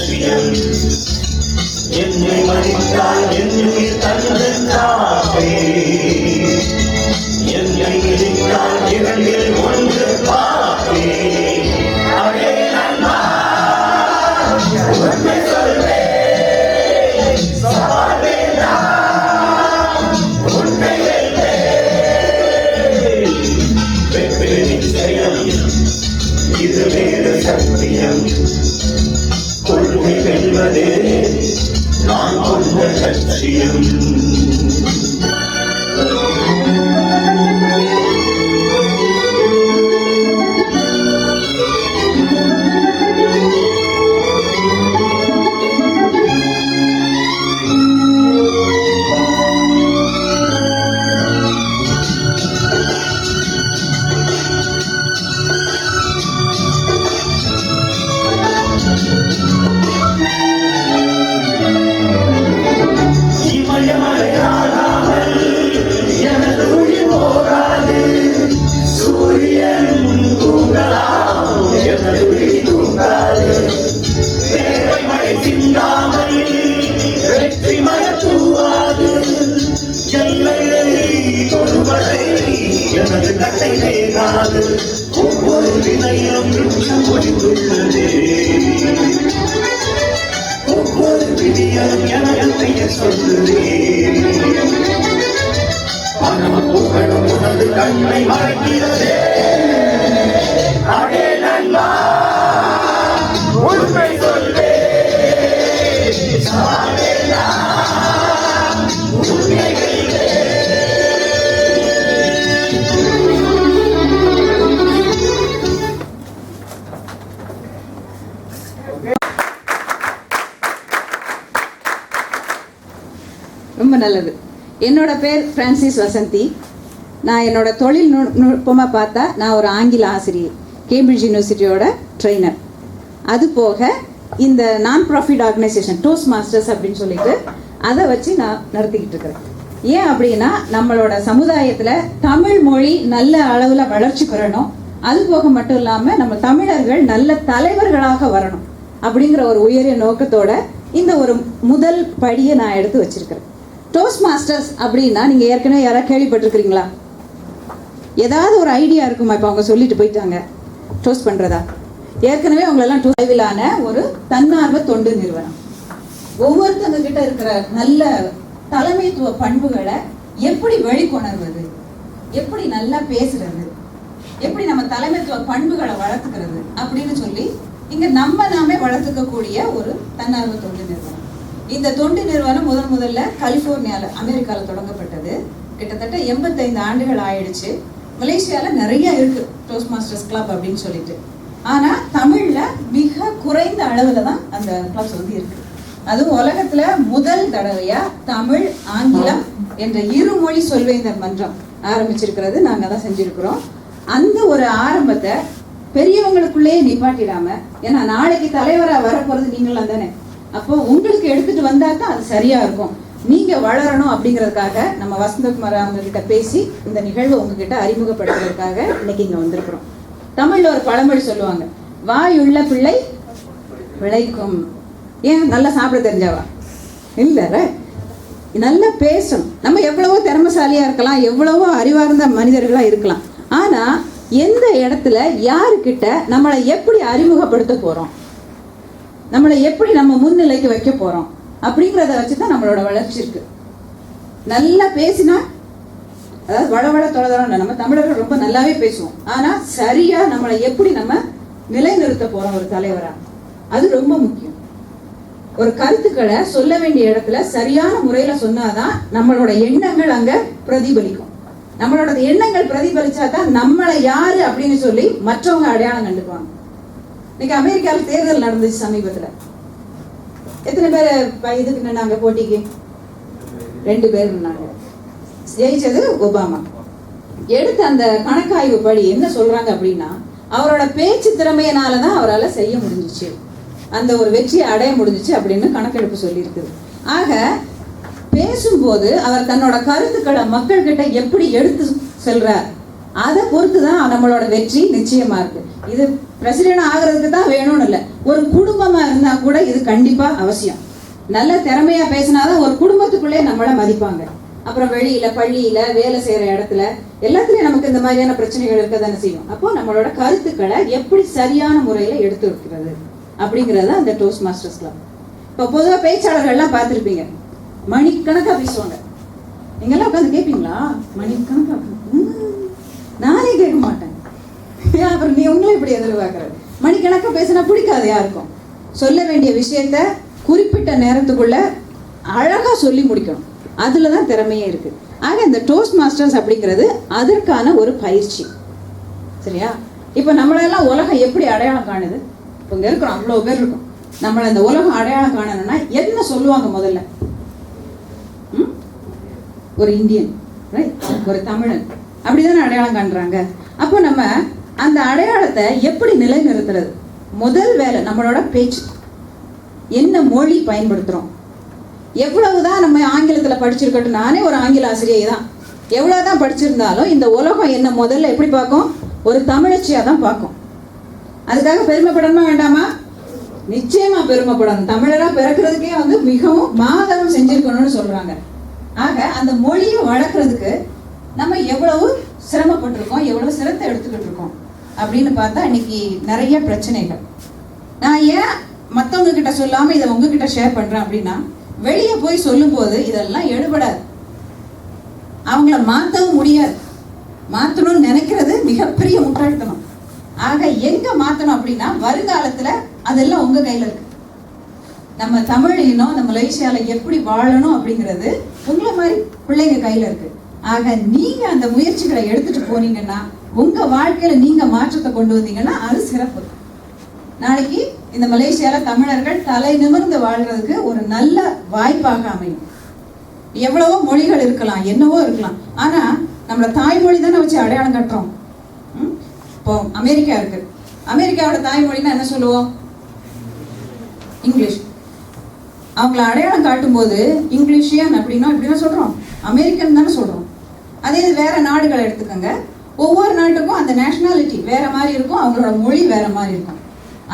லட்சியம் என்னை மதித்தால் என்னுயிர் தந்தே என்னை இடித்தால் இரண்டில் ஒன்று பாப்பே அடே நண்பா உண்மை சொல்வேன் சவால் வேண்டாம் உண்மை இது வேறு சத்தியம் Congratulations. ஒவ்வொரு வினையும் ஒவ்வொரு விதியும் எனக்கு சொல்லுதே பணம் புகழும் உனது கண்ணை மறைக்கிறதே. அடே நண்பா. பேர் பிரான்சிஸ் வசந்தி. நான் என்னோட தொழில் நு- நுட்பமாக பார்த்தா நான் ஒரு ஆங்கில ஆசிரியர் கேம்பிரிட்ஜ் யூனிவர்சிட்டியோட ட்ரெயினர் அது போக இந்த நான் ப்ராஃபிட் ஆர்கனைசேஷன் டோஸ்ட் மாஸ்டர்ஸ் அப்படின்னு சொல்லிட்டு அதை வச்சு நான் நடத்திக்கிட்டு இருக்கிறேன். ஏன் அப்படின்னா நம்மளோட சமுதாயத்தில் தமிழ் மொழி நல்ல அளவில் வளர்ச்சி பெறணும். அது போக மட்டும் இல்லாமல் நம்ம தமிழர்கள் நல்ல தலைவர்களாக வரணும். அப்படிங்கிற ஒரு உயரிய நோக்கத்தோட இந்த ஒரு முதல் படியை நான் எடுத்து வச்சிருக்கிறேன். டோஸ்ட் மாஸ்டர்ஸ் அப்படின்னா நீங்க ஏற்கனவே யாராவது கேள்விப்பட்டிருக்கிறீங்களா? ஏதாவது ஒரு ஐடியா இருக்குமா இப்போ அவங்க சொல்லிட்டு போயிட்டாங்க? டோஸ்ட் பண்றதா? ஏற்கனவே அவங்களெல்லாம் தொலைவிலான ஒரு தன்னார்வ தொண்டு நிறுவனம். ஒவ்வொருத்தவங்க கிட்ட இருக்கிற நல்ல தலைமைத்துவ பண்புகளை எப்படி வெளிக்கொணர்வது? எப்படி நல்லா பேசுறது? எப்படி நம்ம தலைமைத்துவ பண்புகளை வளர்த்துக்கிறது? அப்படின்னு சொல்லி இங்க நம்ம நாமே வளர்த்துக்கக்கூடிய ஒரு தன்னார்வ தொண்டு நிறுவனம். இந்த தொண்டு நிறுவனம் முதன் முதல்ல கலிபோர்னியால அமெரிக்கால தொடங்கப்பட்டது. கிட்டத்தட்ட எண்பத்தைந்து ஆண்டுகள் ஆயிடுச்சு. மலேசியால நிறைய இருக்கு டோஸ்ட் மாஸ்டர்ஸ் கிளப் அப்படின்னு சொல்லிட்டு. ஆனா தமிழ்ல மிக குறைந்த அளவுல தான் அந்த கிளப்ஸ் வந்து இருக்கு. அதுவும் உலகத்துல முதல் தடவையா தமிழ் ஆங்கிலம் என்ற இருமொழி சொல்வேந்தர் மன்றம் ஆரம்பிச்சிருக்கிறது. நாங்க தான் செஞ்சிருக்கிறோம். அந்த ஒரு ஆரம்பத்தை பெரியவங்களுக்குள்ளேயே நிப்பாட்டிடாம ஏன்னா நாளைக்கு தலைவரா வரப்போறது நீங்களாம் தானே. அப்போ உங்களுக்கு எடுத்துட்டு வந்தா தான் அது சரியா இருக்கும். நீங்க வளரணும் அப்படிங்கறதுக்காக நம்ம வசந்தகுமார் அவங்க கிட்ட பேசி இந்த நிகழ்வை உங்ககிட்ட அறிமுகப்படுத்துறதுக்காக இன்னைக்கு இங்க வந்திருக்கிறோம். தமிழ்ல ஒரு பழமொழி சொல்லுவாங்க வாயுள்ள பிள்ளை விளைக்கும் ஏன்? நல்லா சாப்பிட தெரிஞ்சவா? இல்ல நல்லா பேசணும். நம்ம எவ்வளவோ திறமைசாலியா இருக்கலாம் எவ்வளவோ அறிவார்ந்த மனிதர்களா இருக்கலாம். ஆனா எந்த இடத்துல யாருக்கிட்ட நம்மளை எப்படி அறிமுகப்படுத்த போறோம்? நம்மளை எப்படி நம்ம முன்னிலைக்கு வைக்க போறோம்? அப்படிங்கிறத வச்சு தான் நம்மளோட வளர்ச்சி இருக்கு. நல்லா பேசினா அதாவது வள வள தொலைதரம் நம்ம தமிழர்கள் ரொம்ப நல்லாவே பேசுவோம். ஆனா சரியா நம்மளை எப்படி நம்ம நிலைநிறுத்த போறோம் ஒரு தலைவரா? அது ரொம்ப முக்கியம். ஒரு கருத்துக்களை சொல்ல வேண்டிய இடத்துல சரியான முறையில சொன்னாதான் நம்மளோட எண்ணங்கள் அங்க பிரதிபலிக்கும். நம்மளோட எண்ணங்கள் பிரதிபலிச்சா தான் நம்மளை யாரு அப்படின்னு சொல்லி மற்றவங்க அடையாளம் கண்டுக்குவாங்க. இன்னைக்கு அமெரிக்காவில் தேர்தல் நடந்துச்சு சமீபத்தில். எத்தனை பேர் இதுக்கு நின்னாங்க போட்டிக்கு? ரெண்டு பேர் நின்னாங்க. ஜெயிச்சது ஒபாமா. எடுத்த அந்த கணக்காய்வு படி என்ன சொல்றாங்க அப்படின்னா அவரோட பேச்சு திறமையினால தான் அவரால் செய்ய முடிஞ்சிச்சு. அந்த ஒரு வெற்றியை அடைய முடிஞ்சிச்சு அப்படின்னு கணக்கெடுப்பு சொல்லியிருக்குது. ஆக பேசும்போது அவர் தன்னோட கருத்துக்களை மக்கள்கிட்ட எப்படி எடுத்து செல்றார்? அதை பொறுத்து தான் நம்மளோட வெற்றி நிச்சயமா இருக்கு. இது பிரசிடென்ட் ஆகிறதுக்கு தான் வேணும்னு இல்லை. ஒரு குடும்பமா இருந்தா கூட இது கண்டிப்பா அவசியம். நல்ல திறமையா பேசினாதான் ஒரு குடும்பத்துக்குள்ளே நம்மள மதிப்பாங்க. அப்புறம் வெளியில பள்ளியில வேலை செய்யற இடத்துல எல்லாத்துலயும் நமக்கு இந்த மாதிரியான பிரச்சனைகள் இருக்க தானே செய்யும். அப்போ நம்மளோட கருத்துக்களை எப்படி சரியான முறையில எடுத்து வைக்கிறது அப்படிங்கறத அந்த டோஸ்ட் மாஸ்டர்ஸ் கிளப் இப்போ பொதுவாக பேச்சாளர்கள்லாம் பார்த்துருப்பீங்க. மணிக்கணக்கா பேசுவாங்க. நீங்கெல்லாம் உட்காந்து கேட்பீங்களா மணிக்கணக்கா? நானே கேட்க மாட்டேன். அப்புறம் நீ உங்களை இப்படி எதிர்பார்க்கறது? மணிக்கணக்கா பேசினா பிடிக்காது யாருக்கும். சொல்ல வேண்டிய விஷயத்த குறிப்பிட்ட நேரத்துக்குள்ள அழகா சொல்லி முடிக்கணும். அதுல தான் திறமையே இருக்கு. ஆக இந்த டோஸ்ட் மாஸ்டர்ஸ் அப்படிங்கிறது அதற்கான ஒரு பயிற்சி. சரியா? இப்போ நம்மளெல்லாம் உலகம் எப்படி அடையாளம் காணுது? இப்போ இங்கே இருக்கிறோம் அவ்வளோ பேர் இருக்கும். நம்மளை இந்த உலகம் அடையாளம் காணணும்னா என்ன சொல்லுவாங்க முதல்ல? ஒரு இந்தியன் ஒரு தமிழன். அப்படிதானே அடையாளம் காண்றாங்க. அப்போ நம்ம அந்த அடையாளத்தை எப்படி நிலைநிறுத்துறது? முதல் வேலை நம்மளோட பேச்சு. என்ன மொழி பயன்படுத்துகிறோம் எவ்வளவுதான் நம்ம ஆங்கிலத்தில் படிச்சிருக்கட்டும் நானே ஒரு ஆங்கில ஆசிரியை தான். எவ்வளவுதான் படிச்சிருந்தாலும் இந்த உலகம் என்ன முதல்ல எப்படி பார்க்கும்? ஒரு தமிழச்சியாக தான் பார்க்கும். அதுக்காக பெருமைப்படணுமா வேண்டாமா? நிச்சயமா பெருமைப்படணும் தமிழராக பிறக்கிறதுக்கே வந்து மிகவும் மாதவம் செஞ்சிருக்கணும்னு சொல்கிறாங்க ஆக அந்த மொழியை வளர்க்குறதுக்கு நம்ம எவ்வளவு சிரமப்பட்டிருக்கோம் எவ்வளவு சிரத்தை எடுத்துக்கிட்டு இருக்கோம் அப்படின்னு பார்த்தா இன்னைக்கு நிறைய பிரச்சனைகள். நான் ஏன் மற்றவங்க கிட்ட சொல்லாம இதை உங்ககிட்ட ஷேர் பண்றேன் அப்படின்னா வெளியே போய் சொல்லும்போது இதெல்லாம் எடுபடாது. அவங்கள மாற்றவும் முடியாது. மாற்றணும்னு நினைக்கிறது மிகப்பெரிய முட்டாள்தனம். ஆக எங்க மாத்தணும் அப்படின்னா வருங்காலத்துல அதெல்லாம் உங்க கையில இருக்கு. நம்ம தமிழ் இனம் நம்ம மலேசியால எப்படி வாழணும் அப்படிங்கிறது உங்களை மாதிரி பிள்ளைங்க கையில இருக்கு. ஆக நீங்க அந்த முயற்சிகளை எடுத்துட்டு போனீங்கன்னா உங்க வாழ்க்கையில நீங்க மாற்றத்தை கொண்டு வந்தீங்கன்னா அது சிறப்பு. நாளைக்கு இந்த மலேசியால தமிழர்கள் தலை நிமிர்ந்து வாழ்றதுக்கு ஒரு நல்ல வாய்ப்பாக அமையும். எவ்வளவோ மொழிகள் இருக்கலாம் என்னவோ இருக்கலாம். ஆனா நம்மள தாய்மொழி தானே வச்சு அடையாளம் கட்டுறோம். ம்? இப்போ அமெரிக்கா இருக்கு. அமெரிக்காவோட தாய்மொழின்னா என்ன சொல்லுவோம்? இங்கிலீஷ். அவங்கள அடையாளம் காட்டும் போது இங்கிலீஷியன் அப்படின்னா இப்படின்னா சொல்றோம். அமெரிக்கன் தானே சொல்றோம். அதே இது வேற நாடுகளை எடுத்துக்கோங்க. ஒவ்வொரு நாட்டுக்கும் அந்த நேஷனாலிட்டி வேற மாதிரி இருக்கும் அவங்களோட மொழி வேற மாதிரி இருக்கும்.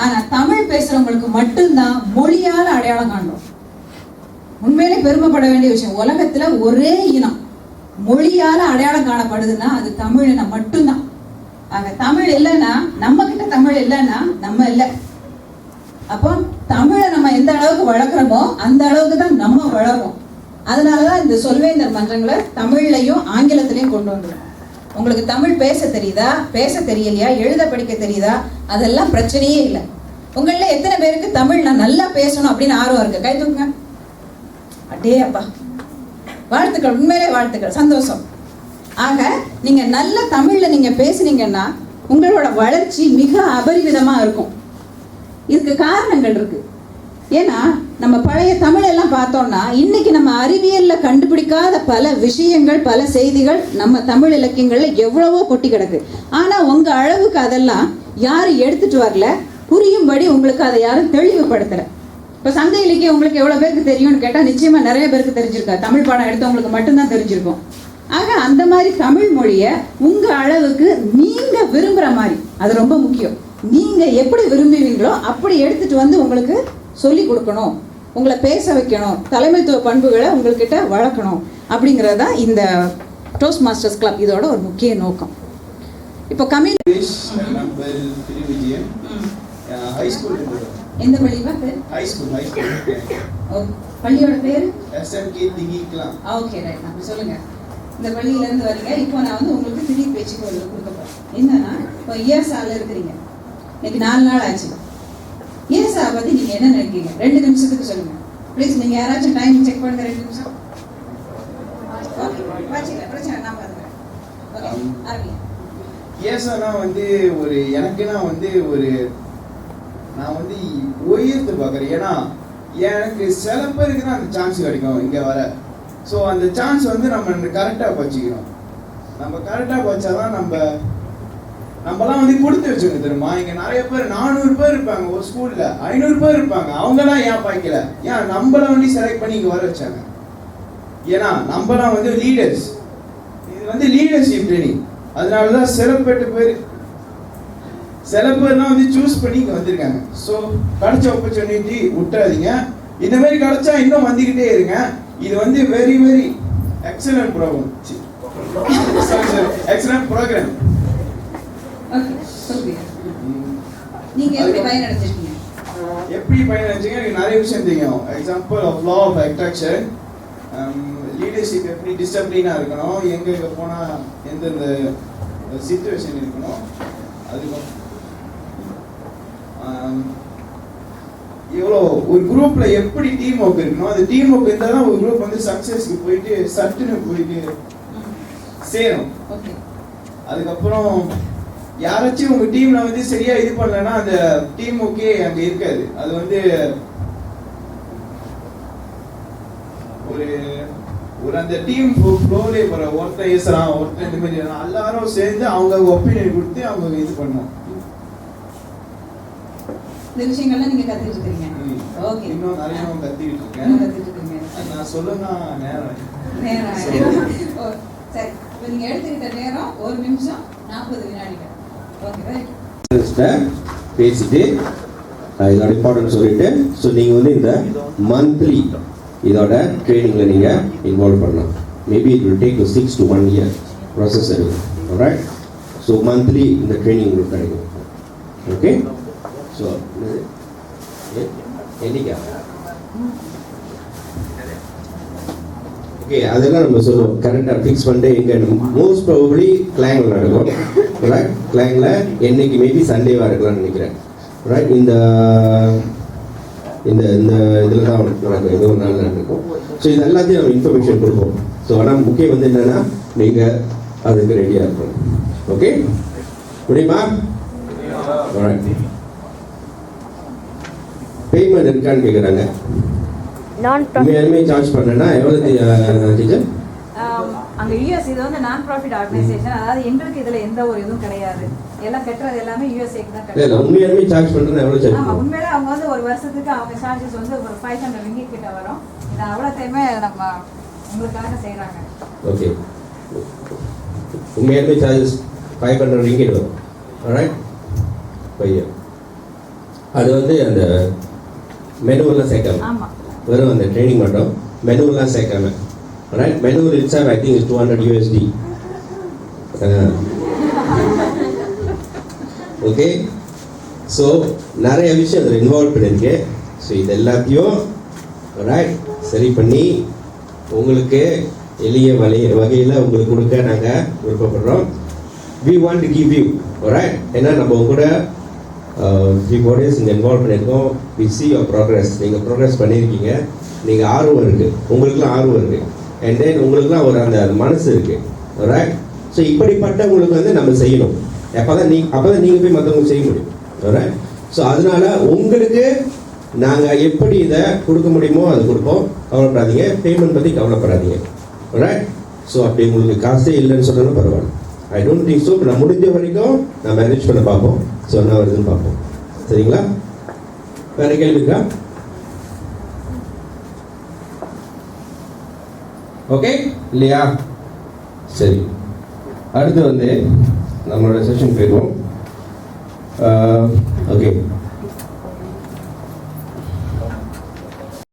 ஆனா தமிழ் பேசுறவங்களுக்கு மட்டும்தான் மொழியால அடையாளம் காண்டோம் உண்மையிலே பெருமைப்பட வேண்டிய விஷயம் உலகத்துல ஒரே இனம். மொழியால அடையாளம் காணப்படுதுன்னா அது தமிழ் இனம் மட்டும்தான். ஆக தமிழ் இல்லைன்னா நம்ம கிட்ட தமிழ் இல்லைன்னா நம்ம இல்லை. அப்போ தமிழை நம்ம எந்த அளவுக்கு வளர்க்குறோமோ அந்த அளவுக்கு தான் நம்ம வளர்றோம் அதனாலதான் இந்த சொல்வேந்தர் மன்றங்களை தமிழ்லையும் ஆங்கிலத்திலையும் கொண்டு வந்துடும் உங்களுக்கு தமிழ் பேச தெரியுதா? பேச தெரியலையா? எழுத படிக்க தெரியுதா? அதெல்லாம் பிரச்சனையே இல்லை. உங்கள எத்தனை பேருக்கு தமிழ் நான் நல்லா பேசணும் அப்படின்னு ஆர்வம் இருக்கு? கை தூக்குங்க. அடே அப்பா. வாழ்த்துக்கள். உண்மையிலே வாழ்த்துக்கள். சந்தோஷம். ஆக நீங்க நல்ல தமிழ்ல நீங்க பேசுனீங்கன்னா உங்களோட வளர்ச்சி மிக அபரிவிதமா இருக்கும். இதுக்கு காரணங்கள் இருக்கு. ஏன்னா நம்ம பழைய தமிழ் எல்லாம் பார்த்தோம்னா இன்னைக்கு நம்ம அறிவியல்ல கண்டுபிடிக்காத பல விஷயங்கள் பல செய்திகள் நம்ம தமிழ் இலக்கியங்கள்ல எவ்வளவோ கொட்டி கிடக்கு. ஆனா உங்க அளவுக்கு அதெல்லாம் யாரும் எடுத்துட்டு வரல? புரியும்படி உங்களுக்கு அதை யாரும் தெளிவுபடுத்தல. இப்ப சங்க இலக்கியம் உங்களுக்கு எவ்வளவு பேருக்கு தெரியும்னு கேட்டா நிச்சயமா நிறைய பேருக்கு தெரிஞ்சிருக்கா தமிழ் பாடம் எடுத்தவங்களுக்கு மட்டும்தான் தெரிஞ்சிருக்கும். ஆக அந்த மாதிரி தமிழ் மொழிய உங்க அளவுக்கு நீங்க விரும்புற மாதிரி அது ரொம்ப முக்கியம். நீங்க எப்படி விரும்புவீங்களோ அப்படி எடுத்துட்டு வந்து உங்களுக்கு சொல்லி கொடுக்கணும் உங்களை பேச வைக்கணும். தலைமைத்துவ பண்புகளை உங்கள்கிட்ட வளர்க்கணும். அப்படிங்கிறது தான் இந்த டோஸ்ட் மாஸ்டர்ஸ் கிளப் இதோட ஒரு முக்கிய நோக்கம். இப்போ கமில் ஹை ஸ்கூல் எந்த பள்ளிவா பேர்? ஹை ஸ்கூல் ஹை ஸ்கூல் ஓ, பள்ளியோட பேர்? எஸ்எம்கே ஓகே ரைட் அப்படி சொல்லுங்க. இந்த பள்ளியில இருந்து வரீங்க. இப்போ நான் வந்து உங்களுக்கு திடீர் பேச்சு கொடுக்க போறேன். என்னன்னா இப்போ இயர்ஸ் இயர்ஸால இருக்கிறீங்க. இன்னைக்கு நாலு நாள் ஆச்சு. இயர்ஸா பத்தி நீங்க என்ன நினைக்கிறீங்க? ரெண்டு நிமிஷத்துக்கு சொல்லுங்க. ப்ளீஸ் நீங்க யாராச்சும் டைம் செக் பண்ணுங்க ரெண்டு நிமிஷம். ஏசானா வந்து ஒரு எனக்குன்னா வந்து ஒரு நான் வந்து உயர்த்து பார்க்குறேன் ஏன்னா எனக்கு சில பேருக்கு தான் அந்த சான்ஸ் கிடைக்கும் இங்கே வர. ஸோ அந்த சான்ஸ் வந்து நம்ம கரெக்டாக வச்சுக்கணும் நம்ம கரெக்டாக வச்சாதான் நம்ம நம்மலாம் வந்து கொடுத்து வச்சுக்கோங்க தெரியுமா? இங்க நிறைய பேர் நானூறு பேர் இருப்பாங்க ஒரு ஸ்கூல்ல ஐநூறு பேர் இருப்பாங்க. அவங்கலாம் ஏன் பாய்க்கல ஏன் நம்மள வந்து செலக்ட் பண்ணி இங்க வர வச்சாங்க? ஏன்னா நம்மலாம் வந்து லீடர்ஸ் இது வந்து லீடர்ஷிப் ட்ரைனிங் அதனாலதான் சிறப்பெட்டு பேர் சில பேர்லாம் வந்து சூஸ் பண்ணி இங்க வந்திருக்காங்க. ஸோ கிடைச்ச ஆப்பர்ச்சுனிட்டி விட்டுறாதீங்க. இந்த மாதிரி கிடைச்சா இன்னும் வந்துகிட்டே இருங்க. இது வந்து very very excellent program excellent program நீங்க எப்படி எப்படி எனக்கு நிறைய விஷயம் தெரியும். Example of law of attraction leadership எப்படி டிசிப்ளினாக இருக்கணும்? எங்க எங்க போனா எந்தெந்த சுச்சுவேஷன் இருக்கணும்? அதுக்கப்புறம் ஆம், எவ்வளோ ஒரு குரூப்ல எப்படி டீம் ஒர்க் இருக்கணும்? அந்த டீம் ஒர்க் இருந்தால் தான் ஒரு குரூப் வந்து சக்ஸஸ்க்கு போயிட்டு சட்டுன்னு போயிட்டு சேரும். ஓகே அதுக்கப்புறம் யாராச்சும் உங்க டீம்ல வந்து சரியா இது பண்ணலன்னா அந்த டீம் ஓகே அங்க இருக்காது. அது வந்து ஒரு ஒரு அந்த டீம் ஃப்ளோலே போற ஒருத்தன் ஏசுறான் ஒருத்தன் இந்த மாதிரி. எல்லாரும் சேர்ந்து அவங்க ஒப்பீனியன் கொடுத்து அவங்க இது பண்ணணும். இந்த விஷயங்கள்லாம் நீங்க கத்துட்டு இருக்கீங்க. ஓகே இன்னும் நிறைய கத்திக்கிட்டு இருக்கேன் கத்துட்டு இருக்கீங்க நான் சொல்லுங்க நேரம் நேரம் சரி. நீங்க எடுத்துக்கிட்ட நேரம் ஒரு நிமிஷம் நாற்பது வினாடிகள். பேசிட்டு இதோட இம்பார்ட்டன்ஸ் சொல்லிட்டு ஸோ நீங்கள் வந்து இந்த மந்த்லி இதோட ட்ரைனிங்கில் நீங்கள் இன்வால்வ் பண்ணலாம் maybe it will take six to one year process இருக்கும் ரைட் ஸோ மந்த்லி இந்த ட்ரைனிங் உங்களுக்கு கிடைக்கும் ஓகே ஸோ என்னைக்கா ஓகே அதெல்லாம் நம்ம சொல்லுவோம். கரெக்டாக ஃபிக்ஸ் பண்ணிட்டு எங்கே மோஸ்ட் ப்ராபப்ளி கிளாங்கில் நடக்கும் ரைட் கிளாங்கில் என்னைக்கு மேபி சண்டேவாக இருக்கலாம்னு நினைக்கிறேன். ரைட் இந்த இந்த இந்த இதில் தான் நடக்கும். ஏதோ ஒரு நாள் நடக்கும். ஸோ இது எல்லாத்தையும் நம்ம இன்ஃபர்மேஷன் கொடுப்போம். ஸோ ஆனால் முக்கியம் வந்து என்னென்னா நீங்கள் அதுக்கு ரெடியாக இருக்கணும். ஓகே முடியுமா? பேமெண்ட் இருக்கான்னு கேட்குறாங்க நான் சார்ஜ் டீச்சர் அங்க யூஎஸ் இது வந்து நான் ப்ராஃபிட் ஆர்கனைசேஷன் அதாவது எங்களுக்கு இதுல எந்த ஒரு இதுவும் கிடையாது. எல்லாம் கட்டுறது எல்லாமே யூஎஸ்ஏக்கு தான் உண்மையாலுமே சார்ஜ் எவ்வளோ சார்ஜ் உண்மையில அவங்க வந்து ஒரு வருஷத்துக்கு அவங்க சார்ஜஸ் வந்து ஒரு ஃபைவ் ஹண்ட்ரட் ரிங்கிட் கிட்ட வரும். இது அவ்வளோத்தையுமே நம்ம உங்களுக்காக செய்றாங்க. ஓகே உண்மையாலுமே சார்ஜஸ் ஃபைவ் ஹண்ட்ரட் ரிங்கிட் வரும். ரைட் பையன். அது வந்து அந்த மெனுவெல்லாம் சேர்க்காம ஆமா. வெறும் அந்த ட்ரைனிங் மட்டும். மெனுவெலாம் சேர்க்காம. Right manual it's I think is two hundred USD okay so நிறைய விஷயம் அதில் இன்வால்வ் பண்ணியிருக்கு ஸோ இது எல்லாத்தையும் ரைட் சரி பண்ணி உங்களுக்கு எளிய வலை வகையில் உங்களுக்கு கொடுக்க நாங்கள் விருப்பப்படுறோம். We want to give you right ஏன்னா நம்ம உங்களோட கூட ஃபோர் டேஸ் இங்கே இன்வால்வ் பண்ணியிருக்கோம் வி சி யோர் ப்ராக்ரஸ் நீங்கள் ப்ரோக்ரஸ் பண்ணியிருக்கீங்க. நீங்கள் ஆர்வம் இருக்குது உங்களுக்குலாம் ஆர்வம் இருக்குது அண்ட் தென் உங்களுக்குலாம் ஒரு அந்த மனசு இருக்குது ரைட் ஸோ இப்படிப்பட்டவங்களுக்கு வந்து நம்ம செய்யணும். எப்போ தான் நீ அப்போ தான் நீங்கள் போய் மற்றவங்களுக்கு செய்ய முடியும். ரைட் ஸோ அதனால உங்களுக்கு நாங்கள் எப்படி இதை கொடுக்க முடியுமோ அது கொடுப்போம். கவலைப்படாதீங்க. பேமெண்ட் பற்றி கவலைப்படாதீங்க. ரைட் ஸோ அப்படி உங்களுக்கு காசே இல்லைன்னு சொன்னாலும் பரவாயில்ல. ஐ டோன்ட் திங்க் ஸோ நான் முடிஞ்ச வரைக்கும் நான் மேனேஜ் பண்ண பார்ப்போம். ஸோ என்ன வருதுன்னு பார்ப்போம். சரிங்களா? வேற கேள்வி இருக்கா? ஓகே இல்லையா? சரி. அடுத்து வந்து நம்மளோட செஷன் போயிடுவோம். ஓகே